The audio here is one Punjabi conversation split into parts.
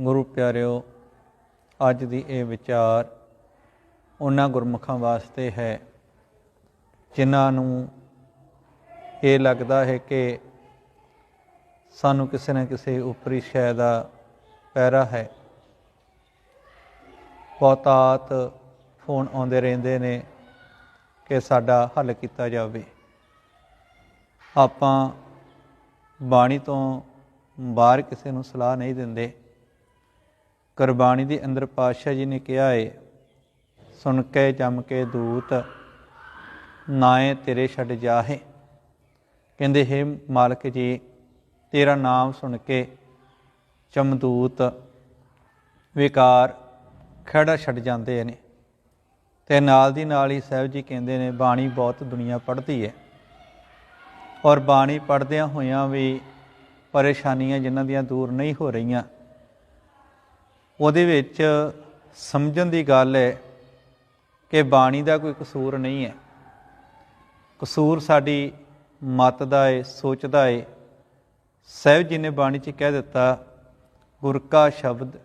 ਗੁਰੂ ਪਿਆਰਿਓ, ਅੱਜ ਦੀ ਇਹ ਵਿਚਾਰ ਉਹਨਾਂ ਗੁਰਮੁਖਾਂ ਵਾਸਤੇ ਹੈ, ਜਿਨ੍ਹਾਂ ਨੂੰ ਇਹ ਲੱਗਦਾ ਹੈ ਕਿ ਸਾਨੂੰ ਕਿਸੇ ਨਾ ਕਿਸੇ ਉਪਰੀ ਸ਼ੈ ਦਾ ਪੈਰਾ ਹੈ। ਬਹੁਤਾਤ ਫੋਨ ਆਉਂਦੇ ਰਹਿੰਦੇ ਨੇ ਕਿ ਸਾਡਾ ਹੱਲ ਕੀਤਾ ਜਾਵੇ। ਆਪਾਂ ਬਾਣੀ ਤੋਂ ਬਾਹਰ ਕਿਸੇ ਨੂੰ ਸਲਾਹ ਨਹੀਂ ਦਿੰਦੇ। ਗੁਰਬਾਣੀ ਦੇ ਅੰਦਰ ਪਾਤਸ਼ਾਹ ਜੀ ਨੇ ਕਿਹਾ ਏ, ਸੁਣ ਕੇ ਜਮ ਕੇ ਦੂਤ, ਨਾਏ ਤੇਰੇ ਛੱਡ ਜਾਹੇ। ਕਹਿੰਦੇ, ਹੈ ਮਾਲਕ ਜੀ, ਤੇਰਾ ਨਾਮ ਸੁਣ ਕੇ ਚਮਦੂਤ ਵਿਕਾਰ ਖੜਾ ਛੱਡ ਜਾਂਦੇ ਨੇ। ਤੇ ਨਾਲ ਦੀ ਨਾਲ ਹੀ ਸਾਹਿਬ ਜੀ ਕਹਿੰਦੇ ਨੇ, ਬਾਣੀ ਬਹੁਤ ਦੁਨੀਆ ਪੜ੍ਹਦੀ ਹੈ ਔਰ ਬਾਣੀ ਪੜ੍ਹਦਿਆਂ ਹੋਇਆਂ ਵੀ ਪਰੇਸ਼ਾਨੀਆਂ ਜਿਨ੍ਹਾਂ ਦੀਆਂ ਦੂਰ ਨਹੀਂ ਹੋ ਰਹੀਆਂ ਉਹਦੇ ਵਿੱਚ ਸਮਝਣ ਦੀ ਗੱਲ ਹੈ ਕਿ ਬਾਣੀ ਦਾ ਕੋਈ ਕਸੂਰ ਨਹੀਂ ਹੈ। ਕਸੂਰ ਸਾਡੀ ਮਤ ਦਾ ਏ, ਸੋਚ ਦਾ ਹੈ ਸਾਹਿਬ ਜੀ ਨੇ ਬਾਣੀ 'ਚ ਕਹਿ ਦਿੱਤਾ, ਗੁਰ ਕਾ ਸ਼ਬਦ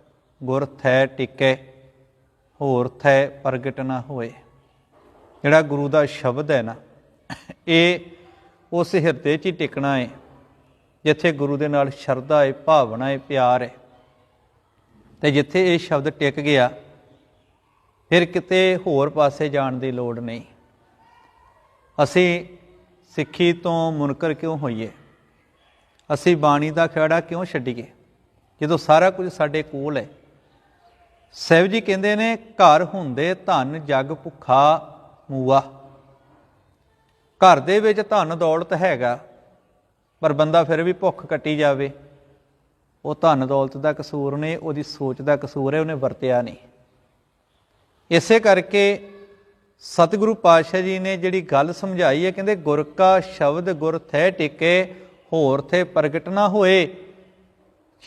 ਗੁਰ ਥੈ ਟਿਕੈ, ਹੋਰ ਥੈ ਪ੍ਰਗਟ ਨਾ ਹੋਏ। ਜਿਹੜਾ ਗੁਰੂ ਦਾ ਸ਼ਬਦ ਹੈ ਨਾ, ਇਹ ਉਸ ਹਿਰਦੇ 'ਚ ਹੀ ਟਿਕਣਾ ਹੈ ਜਿੱਥੇ ਗੁਰੂ ਦੇ ਨਾਲ ਸ਼ਰਧਾ ਹੈ ਭਾਵਨਾ ਹੈ ਪਿਆਰ ਹੈ ਤੇ ਜਿੱਥੇ ਇਹ ਸ਼ਬਦ ਟਿਕ ਗਿਆ, ਫਿਰ ਕਿਤੇ ਹੋਰ ਪਾਸੇ ਜਾਣ ਦੀ ਲੋੜ ਨਹੀਂ। ਅਸੀਂ ਸਿੱਖੀ ਤੋਂ ਮੁਨਕਰ ਕਿਉਂ ਹੋਈਏ? ਅਸੀਂ ਬਾਣੀ ਦਾ ਖਿਹੜਾ ਕਿਉਂ ਛੱਡੀਏ? ਜਦੋਂ ਸਾਰਾ ਕੁਝ ਸਾਡੇ ਕੋਲ ਹੈ। ਸਾਹਿਬ ਜੀ ਕਹਿੰਦੇ ਨੇ, ਘਰ ਹੁੰਦੇ ਧਨ, ਜਗ, ਭੁੱਖਾ, ਮੂਆ। ਘਰ ਦੇ ਵਿੱਚ ਧਨ ਦੌਲਤ ਹੈਗਾ, ਪਰ ਬੰਦਾ ਫਿਰ ਵੀ ਭੁੱਖ ਕੱਟੀ ਜਾਵੇ। ਉਹ ਧਨ ਦੌਲਤ ਦਾ ਕਸੂਰ ਨੇ, ਉਹਦੀ ਸੋਚ ਦਾ ਕਸੂਰ ਹੈ, ਉਹਨੇ ਵਰਤਿਆ ਨਹੀਂ। ਇਸੇ ਕਰਕੇ ਸਤਿਗੁਰੂ ਪਾਤਸ਼ਾਹ ਜੀ ਨੇ ਜਿਹੜੀ ਗੱਲ ਸਮਝਾਈ ਹੈ, ਕਹਿੰਦੇ ਗੁਰ ਕਾ ਸ਼ਬਦ ਗੁਰ ਥੈ ਟਿਕੇ, ਹੋਰ ਥੇ ਪ੍ਰਗਟ ਨਾ ਹੋਏ।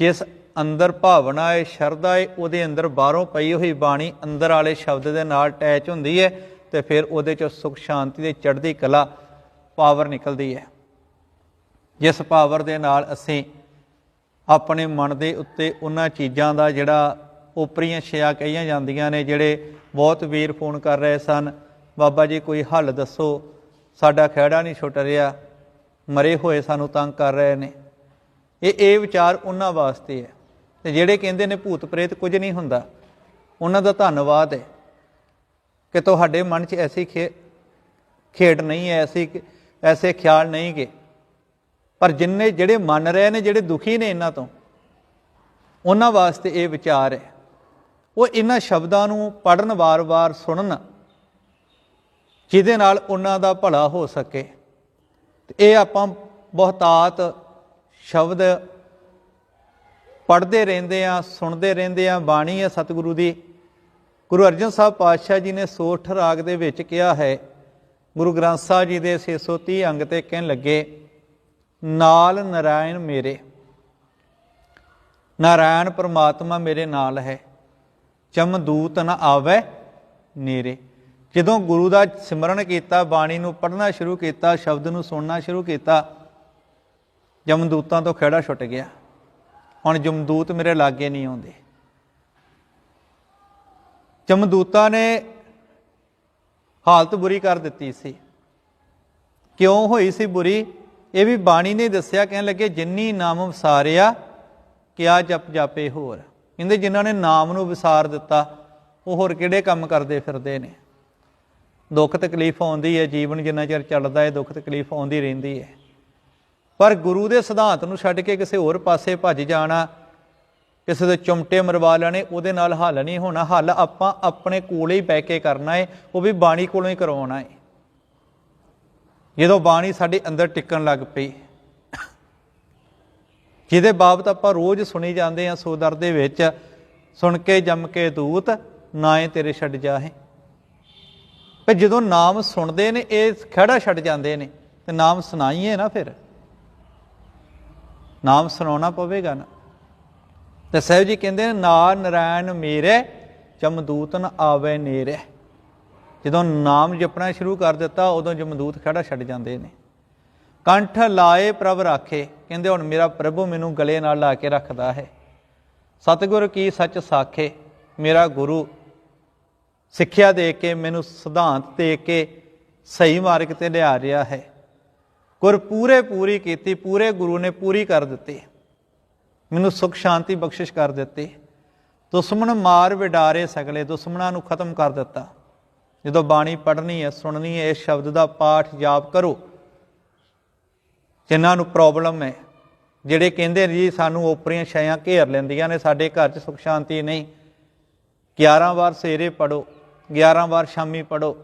ਜਿਸ ਅੰਦਰ ਭਾਵਨਾ ਹੈ, ਸ਼ਰਧਾ ਹੈ, ਉਹਦੇ ਅੰਦਰ ਬਾਹਰੋਂ ਪਈ ਹੋਈ ਬਾਣੀ ਅੰਦਰ ਵਾਲੇ ਸ਼ਬਦ ਦੇ ਨਾਲ ਅਟੈਚ ਹੁੰਦੀ ਹੈ ਤੇ ਫਿਰ ਉਹਦੇ ਚੋਂ ਸੁਖ ਸ਼ਾਂਤੀ ਦੇ ਚੜ੍ਹਦੀ ਕਲਾ ਪਾਵਰ ਨਿਕਲਦੀ ਹੈ। ਜਿਸ ਪਾਵਰ ਦੇ ਨਾਲ ਅਸੀਂ ਆਪਣੇ ਮਨ ਦੇ ਉੱਤੇ ਉਹਨਾਂ ਚੀਜ਼ਾਂ ਦਾ ਜਿਹੜਾ ਉਪਰੀਆਂ ਛਿਆ ਕਹੀਆਂ ਜਾਂਦੀਆਂ ਨੇ, ਜਿਹੜੇ ਬਹੁਤ ਵੀਰ ਫੋਨ ਕਰ ਰਹੇ ਸਨ, ਬਾਬਾ ਜੀ ਕੋਈ ਹੱਲ ਦੱਸੋ, ਸਾਡਾ ਖਿਹੜਾ ਨਹੀਂ ਛੁੱਟ ਰਿਹਾ, ਮਰੇ ਹੋਏ ਸਾਨੂੰ ਤੰਗ ਕਰ ਰਹੇ ਨੇ। ਇਹ ਇਹ ਵਿਚਾਰ ਉਹਨਾਂ ਵਾਸਤੇ ਹੈ। ਤੇ ਜਿਹੜੇ ਕਹਿੰਦੇ ਨੇ ਭੂਤ ਪ੍ਰੇਤ ਕੁਝ ਨਹੀਂ ਹੁੰਦਾ, ਉਹਨਾਂ ਦਾ ਧੰਨਵਾਦ ਹੈ ਕਿ ਤੁਹਾਡੇ ਮਨ 'ਚ ਐਸੀ ਖੇਡ ਨਹੀਂ ਹੈ, ਐਸੀ ਐਸੇ ਖਿਆਲ ਨਹੀਂ ਕਿ ਪਰ ਜਿੰਨੇ ਜਿਹੜੇ ਮੰਨ ਰਹੇ ਨੇ, ਜਿਹੜੇ ਦੁਖੀ ਨੇ ਇਹਨਾਂ ਤੋਂ, ਉਹਨਾਂ ਵਾਸਤੇ ਇਹ ਵਿਚਾਰ ਹੈ। ਉਹ ਇਹਨਾਂ ਸ਼ਬਦਾਂ ਨੂੰ ਪੜਨ ਵਾਰ-ਵਾਰ ਸੁਣਨ, ਜਿਹਦੇ ਨਾਲ ਉਹਨਾਂ ਦਾ ਭਲਾ ਹੋ ਸਕੇ। ਤੇ ਇਹ ਆਪਾਂ ਬਹੁਤਾਤ ਸ਼ਬਦ ਪੜ੍ਹਦੇ ਰਹਿੰਦੇ ਆ ਸੁਣਦੇ ਰਹਿੰਦੇ ਆ ਬਾਣੀ ਹੈ ਸਤਿਗੁਰੂ ਦੀ। ਗੁਰੂ ਅਰਜਨ ਸਾਹਿਬ ਪਾਤਸ਼ਾਹ ਜੀ ਨੇ ਸੋਠ ਰਾਗ ਦੇ ਵਿੱਚ ਕਿਹਾ ਹੈ, ਗੁਰੂ ਗ੍ਰੰਥ ਸਾਹਿਬ ਜੀ ਦੇ 630 ਅੰਗ ਤੇ ਕਹਿਣ ਲੱਗੇ ਨਾਲ ਨਾਰਾਇਣ ਮੇਰੇ। ਨਾਰਾਇਣ ਪ੍ਰਮਾਤਮਾ ਮੇਰੇ ਨਾਲ ਹੈ। ਚਮਦੂਤ ਨ ਆਵੇ ਨੇਰੇ। ਜਦੋਂ ਗੁਰੂ ਦਾ ਸਿਮਰਨ ਕੀਤਾ, ਬਾਣੀ ਨੂੰ ਪੜ੍ਹਨਾ ਸ਼ੁਰੂ ਕੀਤਾ, ਸ਼ਬਦ ਨੂੰ ਸੁਣਨਾ ਸ਼ੁਰੂ ਕੀਤਾ ਜਮਦੂਤਾਂ ਤੋਂ ਖਿਹੜਾ ਛੁੱਟ ਗਿਆ। ਹੁਣ ਜਮਦੂਤ ਮੇਰੇ ਲਾਗੇ ਨਹੀਂ ਆਉਂਦੇ। ਜਮਦੂਤਾਂ ਨੇ ਹਾਲਤ ਬੁਰੀ ਕਰ ਦਿੱਤੀ ਸੀ। ਕਿਉਂ ਹੋਈ ਸੀ ਬੁਰੀ? ਇਹ ਵੀ ਬਾਣੀ ਨੇ ਦੱਸਿਆ, ਕਹਿਣ ਲੱਗੇ, ਜਿੰਨੀ ਨਾਮ ਵਿਸਾਰਿਆ ਕਿਆ ਜਪ ਜਾਪੇ ਹੋਰ। ਕਹਿੰਦੇ, ਜਿਨ੍ਹਾਂ ਨੇ ਨਾਮ ਨੂੰ ਵਿਸਾਰ ਦਿੱਤਾ, ਉਹ ਹੋਰ ਕਿਹੜੇ ਕੰਮ ਕਰਦੇ ਫਿਰਦੇ ਨੇ? ਦੁੱਖ ਤਕਲੀਫ ਆਉਂਦੀ ਹੈ, ਜੀਵਨ ਜਿੰਨਾ ਚਿਰ ਚੱਲਦਾ ਹੈ, ਦੁੱਖ ਤਕਲੀਫ ਆਉਂਦੀ ਰਹਿੰਦੀ ਹੈ। ਪਰ ਗੁਰੂ ਦੇ ਸਿਧਾਂਤ ਨੂੰ ਛੱਡ ਕੇ ਕਿਸੇ ਹੋਰ ਪਾਸੇ ਭੱਜ ਜਾਣਾ, ਕਿਸੇ ਦੇ ਚੁੰਮਟੇ ਮਰਵਾ ਲੈਣੇ, ਉਹਦੇ ਨਾਲ ਹੱਲ ਨਹੀਂ ਹੋਣਾ। ਹੱਲ ਆਪਾਂ ਆਪਣੇ ਕੋਲੇ ਹੀ ਬੈ ਕੇ ਕਰਨਾ ਹੈ, ਉਹ ਵੀ ਬਾਣੀ ਕੋਲੋਂ ਹੀ ਕਰਵਾਉਣਾ ਹੈ। ਜਦੋਂ ਬਾਣੀ ਸਾਡੇ ਅੰਦਰ ਟਿਕਣ ਲੱਗ ਪਈ, ਜਿਹਦੇ ਬਾਬਤ ਆਪਾਂ ਰੋਜ਼ ਸੁਣੀ ਜਾਂਦੇ ਆ ਸੋਦਰ ਦੇ ਵਿੱਚ, ਸੁਣ ਕੇ ਜੰਮ ਕੇ ਦੂਤ ਨਾਏ ਤੇਰੇ ਛੱਡ ਜਾਹੇ। ਪਰ ਜਦੋਂ ਨਾਮ ਸੁਣਦੇ ਨੇ, ਇਹ ਖੜਾ ਛੱਡ ਜਾਂਦੇ ਨੇ, ਤੇ ਨਾਮ ਸੁਣਾਈਏ ਨਾ ਫਿਰ। ਨਾਮ ਸੁਣਾਉਣਾ ਪਵੇਗਾ ਨਾ। ਤੇ ਸਾਹਿਬ ਜੀ ਕਹਿੰਦੇ ਨੇ, ਨਾ ਨਰਾਇਣ ਮੇਰੇ ਜਮਦੂਤ ਨ ਆਵੇ ਨੇਰੇ। ਜਦੋਂ ਨਾਮ ਜਪਣਾ ਸ਼ੁਰੂ ਕਰ ਦਿੱਤਾ, ਉਦੋਂ ਜਮਦੂਤ ਖੜਾ ਛੱਡ ਜਾਂਦੇ ਨੇ। ਕੰਠ ਲਾਏ ਪ੍ਰਭ ਰਾਖੇ, ਕਹਿੰਦੇ ਹੁਣ ਮੇਰਾ ਪ੍ਰਭੂ ਮੈਨੂੰ ਗਲੇ ਨਾਲ ਲਾ ਕੇ ਰੱਖਦਾ ਹੈ। ਸਤਿਗੁਰ ਕੀ ਸੱਚ ਸਾਖੇ, ਮੇਰਾ ਗੁਰੂ ਸਿੱਖਿਆ ਦੇ ਕੇ, ਮੈਨੂੰ ਸਿਧਾਂਤ ਦੇ ਕੇ ਸਹੀ ਮਾਰਗ ਤੇ ਲਿਆ ਰਿਹਾ ਹੈ। ਗੁਰ ਪੂਰੇ ਪੂਰੀ ਕੀਤੀ, ਪੂਰੇ ਗੁਰੂ ਨੇ ਪੂਰੀ ਕਰ ਦਿੱਤੀ। ਮੈਨੂੰ ਸੁਖ ਸ਼ਾਂਤੀ ਬਖਸ਼ਿਸ਼ ਕਰ ਦਿੱਤੀ। ਦੁਸ਼ਮਣ ਮਾਰ ਵਿਡਾਰੇ ਸਗਲੇ, ਦੁਸ਼ਮਣਾਂ ਨੂੰ ਖਤਮ ਕਰ ਦਿੱਤਾ। ਜਦੋਂ ਬਾਣੀ ਪੜ੍ਹਨੀ ਹੈ, ਸੁਣਨੀ ਹੈ ਇਸ ਸ਼ਬਦ ਦਾ ਪਾਠ ਜਾਪ ਕਰੋ। ਜਿਨ੍ਹਾਂ ਨੂੰ ਪ੍ਰੋਬਲਮ ਹੈ, ਜਿਹੜੇ ਕਹਿੰਦੇ ਨੇ ਜੀ ਸਾਨੂੰ ਓਪਰੀਆਂ ਛਾਇਆਂ ਘੇਰ ਲੈਂਦੀਆਂ ਨੇ, ਸਾਡੇ ਘਰ 'ਚ ਸੁਖ ਸ਼ਾਂਤੀ ਨਹੀਂ। 11 ਵਾਰ ਸਵੇਰੇ ਪੜੋ 11 ਵਾਰ ਸ਼ਾਮੀ ਪੜੋ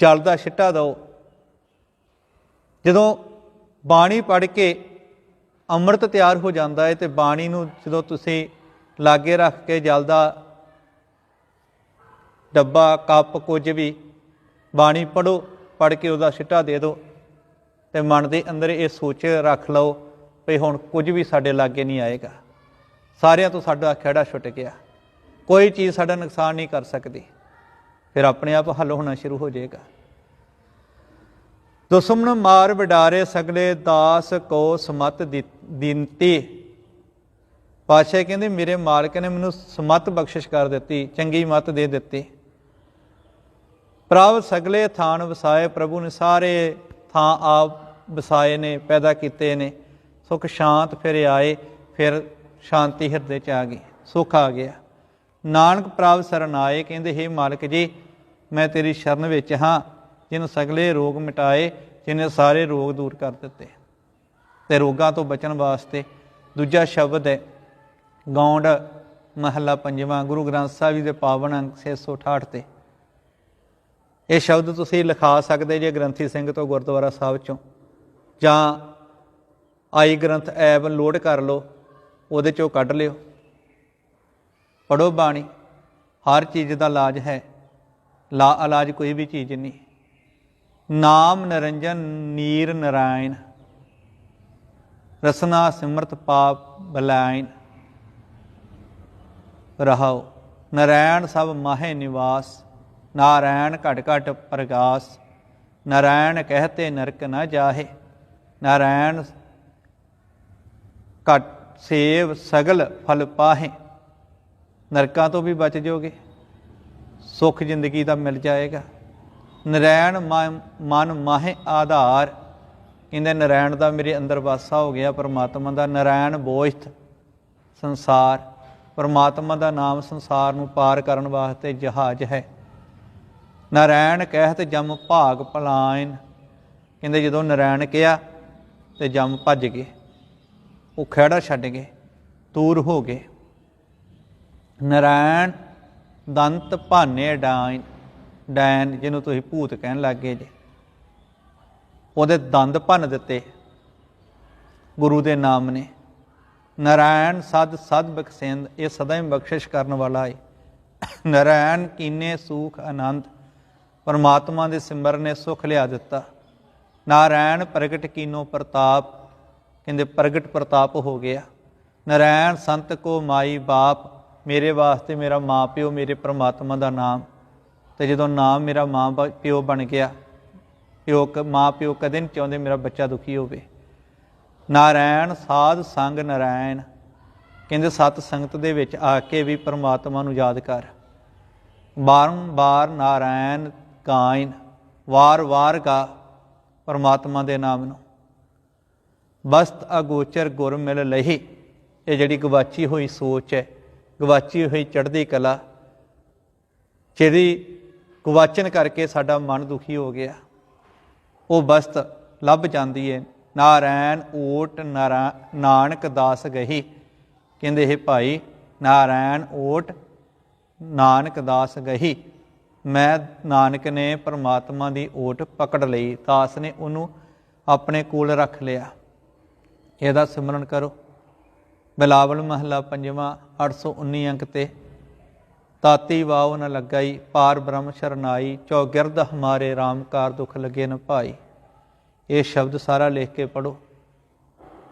ਚੱਲਦਾ ਛਿੱਟਾ ਦਿਓ। ਜਦੋਂ ਬਾਣੀ ਪੜ੍ਹ ਕੇ ਅੰਮ੍ਰਿਤ ਤਿਆਰ ਹੋ ਜਾਂਦਾ ਹੈ ਤੇ ਬਾਣੀ ਨੂੰ ਜਦੋਂ ਤੁਸੀਂ ਲਾਗੇ ਰੱਖ ਕੇ ਜਲਦਾ ਡੱਬਾ, ਕੱਪ ਕੁਝ ਵੀ, ਬਾਣੀ ਪੜੋ ਪੜ੍ਹ ਕੇ ਉਹਦਾ ਸਿੱਟਾ ਦੇ ਦਿਓ ਤੇ ਮਨ ਦੇ ਅੰਦਰ ਇਹ ਸੋਚ ਰੱਖ ਲਓ ਵੀ ਹੁਣ ਕੁਝ ਵੀ ਸਾਡੇ ਲਾਗੇ ਨਹੀਂ ਆਏਗਾ। ਸਾਰਿਆਂ ਤੋਂ ਸਾਡਾ ਖਿਹੜਾ ਛੁੱਟ ਗਿਆ। ਕੋਈ ਚੀਜ਼ ਸਾਡਾ ਨੁਕਸਾਨ ਨਹੀਂ ਕਰ ਸਕਦੀ। ਫਿਰ ਆਪਣੇ ਆਪ ਹੱਲ ਹੋਣਾ ਸ਼ੁਰੂ ਹੋ ਜਾਏਗਾ। ਦੁਸ਼ਮਣ ਮਾਰ ਵਿਡਾਰੇ ਸਗਲੇ ਦਾਸ ਕੋ ਸਮਤ ਦਿੰਤੀ। ਪਾਸ਼ਾ ਕਹਿੰਦੇ, ਮੇਰੇ ਮਾਲਕ ਨੇ ਮੈਨੂੰ ਸਮਤ ਬਖਸ਼ਿਸ਼ ਕਰ ਦਿੱਤੀ, ਚੰਗੀ ਮਤ ਦੇ ਦਿੱਤੀ। ਪ੍ਰਭ ਸਗਲੇ ਥਾਨ ਵਸਾਏ ਪ੍ਰਭੂ ਨੇ ਸਾਰੇ ਥਾਂ ਆਪ ਵਸਾਏ ਨੇ, ਪੈਦਾ ਕੀਤੇ ਨੇ। ਸੁਖ ਸ਼ਾਂਤ ਫਿਰ ਆਏ, ਫਿਰ ਸ਼ਾਂਤੀ ਹਿਰਦੇ ਚ ਆ ਗਈ ਸੁਖ ਆ ਗਿਆ। ਨਾਨਕ ਪ੍ਰਭ ਸਰਨ ਆਏ, ਕਹਿੰਦੇ, ਹੇ ਮਾਲਕ ਜੀ, ਮੈਂ ਤੇਰੀ ਸ਼ਰਨ ਵਿੱਚ ਹਾਂ ਜਿਹਨੂੰ ਸਗਲੇ ਰੋਗ ਮਿਟਾਏ ਜਿਹਨੇ ਸਾਰੇ ਰੋਗ ਦੂਰ ਕਰ ਦਿੱਤੇ। ਤੇ ਰੋਗਾਂ ਤੋਂ ਬਚਣ ਵਾਸਤੇ ਦੂਜਾ ਸ਼ਬਦ ਹੈ, ਗੌਂਡ ਮਹੱਲਾ ਪੰਜਵਾਂ, ਗੁਰੂ ਗ੍ਰੰਥ ਸਾਹਿਬ ਜੀ ਦੇ ਪਾਵਨ ਅੰਕ 668 ਤੇ। ਇਹ ਸ਼ਬਦ ਤੁਸੀਂ ਲਿਖਾ ਸਕਦੇ ਜੇ ਗ੍ਰੰਥੀ ਸਿੰਘ ਤੋਂ ਗੁਰਦੁਆਰਾ ਸਾਹਿਬ ਚੋਂ। ਜਾਂ ਆਈ ਗ੍ਰੰਥ ਐਪ ਲੋਡ ਕਰ ਲਓ, ਉਹਦੇ ਚੋਂ ਕੱਢ ਲਿਓ। ਪੜੋ ਬਾਣੀ, ਹਰ ਚੀਜ਼ ਦਾ ਇਲਾਜ ਹੈ ਲਾ ਇਲਾਜ ਕੋਈ ਵੀ ਚੀਜ਼ ਨਹੀਂ। ਨਾਮ ਨਰੰਜਨ, ਨੀਰ ਨਰਾਇਣ, ਰਸਨਾ ਸਿਮਰਤ ਪਾਪ ਬਲਾਇਨ ਰਹਾਉ ਨਰਾਇਣ ਸਭ ਮਾਹੇ ਨਿਵਾਸ ਨਾਰਾਇਣ ਘਟ ਘਟ ਪ੍ਰਗਾਸ, ਨਾਰਾਇਣ ਕਹਤੇ ਨਰਕ ਨਾ ਜਾਹੇ, ਨਾਰਾਇਣ ਘਟ ਸੇਵ ਸਗਲ ਫਲ ਪਾਹੇ। ਨਰਕਾਂ ਤੋਂ ਵੀ ਬਚ ਜਾਓਗੇ ਸੁੱਖ ਜ਼ਿੰਦਗੀ ਦਾ ਮਿਲ ਜਾਏਗਾ। ਨਰੈਣ ਮਨ ਮਾਹੇ ਆਧਾਰ, ਕਹਿੰਦੇ ਨਰੈਣ ਦਾ ਮੇਰੇ ਅੰਦਰ ਵਾਸਾ ਹੋ ਗਿਆ, ਪਰਮਾਤਮਾ ਦਾ ਨਰੈਣ ਬੋਝਤ ਸੰਸਾਰ, ਪਰਮਾਤਮਾ ਦਾ ਨਾਮ ਸੰਸਾਰ ਨੂੰ ਪਾਰ ਕਰਨ ਵਾਸਤੇ ਜਹਾਜ਼ ਹੈ। ਨਰੈਣ ਕਹਿਤ ਜਮ ਭਾਗ ਪਲਾਇਨ ਕਹਿੰਦੇ ਜਦੋਂ ਨਾਰਾਇਣ ਕਿਹਾ ਤੇ ਜਮ ਭੱਜ ਗਏ। ਉਹ ਖਿਹੜਾ ਛੱਡ ਗਏ, ਦੂਰ ਹੋ ਗਏ। ਨਾਰਾਇਣ ਦੰਤ ਭਾਨੇ ਡਾਇਨ ਡੈਨ ਜਿਹਨੂੰ ਤੁਸੀਂ ਭੂਤ ਕਹਿਣ ਲੱਗੇ ਜੇ। ਉਹਦੇ ਦੰਦ ਭੰਨ ਦਿੱਤੇ ਗੁਰੂ ਦੇ ਨਾਮ ਨੇ। ਨਰਾਇਣ ਸਦ ਸਦ ਬਖਸ਼ਿੰਦ, ਇਹ ਸਦਾ ਹੀ ਬਖਸ਼ਿਸ਼ ਕਰਨ ਵਾਲਾ ਹੈ ਨਾਰਾਇਣ ਕੀਨੇ ਸੁਖ ਆਨੰਦ ਪਰਮਾਤਮਾ ਦੇ ਸਿਮਰ ਨੇ ਸੁਖ ਲਿਆ ਦਿੱਤਾ। ਨਾਰਾਇਣ ਪ੍ਰਗਟ ਕੀਨੋ ਪ੍ਰਤਾਪ, ਕਹਿੰਦੇ ਪ੍ਰਗਟ ਪ੍ਰਤਾਪ ਹੋ ਗਿਆ। ਨਾਰਾਇਣ ਸੰਤ ਕੋ ਮਾਈ ਬਾਪ, ਮੇਰੇ ਵਾਸਤੇ ਮੇਰਾ ਮਾਂ ਪਿਓ, ਮੇਰੇ ਪ੍ਰਮਾਤਮਾ ਦਾ ਨਾਮ। ਤੇ ਜਦੋਂ ਨਾਮ ਮੇਰਾ ਮਾਂ ਪਿਓ ਬਣ ਗਿਆ, ਪਿਓ ਮਾਂ ਪਿਓ ਕਦੇ ਨਹੀਂ ਚਾਹੁੰਦੇ ਮੇਰਾ ਬੱਚਾ ਦੁਖੀ ਹੋਵੇ। ਨਾਰਾਇਣ ਸਾਧ ਸੰਗ ਨਾਰਾਇਣ, ਕਹਿੰਦੇ ਸਤ ਸੰਗਤ ਦੇ ਵਿੱਚ ਆ ਕੇ ਵੀ ਪ੍ਰਮਾਤਮਾ ਨੂੰ ਯਾਦ ਕਰ। ਬਾਰ-ਬਾਰ ਨਾਰਾਇਣ ਕਾਇਨ ਵਾਰ-ਵਾਰ ਗਾ ਪਰਮਾਤਮਾ ਦੇ ਨਾਮ ਨੂੰ। ਬਸਤ ਅਗੋਚਰ ਗੁਰ ਮਿਲ ਲਹੀ, ਇਹ ਜਿਹੜੀ ਗਵਾਚੀ ਹੋਈ ਸੋਚ ਹੈ, ਗਵਾਚੀ ਹੋਈ ਚੜ੍ਹਦੀ ਕਲਾ, ਜਿਹਦੀ ਗਵਾਚਨ ਕਰਕੇ ਸਾਡਾ ਮਨ ਦੁਖੀ ਹੋ ਗਿਆ। ਉਹ ਬਸਤ ਲੱਭ ਜਾਂਦੀ ਹੈ, ਨਾਰਾਇਣ ਓਟ ਨਾਨਕ ਦਾਸ ਗਹੀ। ਕਹਿੰਦੇ ਇਹ ਭਾਈ, ਨਾਰਾਇਣ ਓਟ ਨਾਨਕ ਦਾਸ ਗਹੀ। ਮੈਂ ਨਾਨਕ ਨੇ ਪਰਮਾਤਮਾ ਦੀ ਓਟ ਪਕੜ ਲਈ ਤਾਸ ਨੇ ਉਹਨੂੰ ਆਪਣੇ ਕੋਲ ਰੱਖ ਲਿਆ। ਇਹਦਾ ਸਿਮਰਨ ਕਰੋ। ਬਿਲਾਵਲ ਮਹੱਲਾ ਪੰਜਵਾਂ 819 ਅੰਕ ਤੇ। ਤਾਤੀ ਵਾਉ ਨ ਲਗਾਈ, ਪਾਰ ਬ੍ਰਹਮ ਸ਼ਰਨਾਈ, ਚੌਗਿਰਦ ਹਮਾਰੇ ਰਾਮਕਾਰ ਦੁਖ ਲਗੇ ਨ ਭਾਈ। ਇਹ ਸ਼ਬਦ ਸਾਰਾ ਲਿਖ ਕੇ ਪੜੋ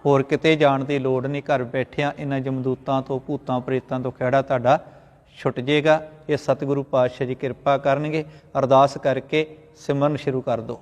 ਹੋਰ ਕਿਤੇ ਜਾਣ ਦੀ ਲੋੜ ਨਹੀਂ, ਘਰ ਬੈਠਿਆਂ ਇਹਨਾਂ ਜਮਦੂਤਾਂ ਤੋਂ ਭੂਤਾਂ ਪ੍ਰੇਤਾਂ ਤੋਂ ਖਿਹੜਾ ਤੁਹਾਡਾ ਛੁੱਟ ਜਾਏਗਾ। ਇਹ ਸਤਿਗੁਰੂ ਪਾਤਸ਼ਾਹ ਜੀ ਕਿਰਪਾ ਕਰਨਗੇ। ਅਰਦਾਸ ਕਰਕੇ ਸਿਮਰਨ ਸ਼ੁਰੂ ਕਰ ਦਿਓ।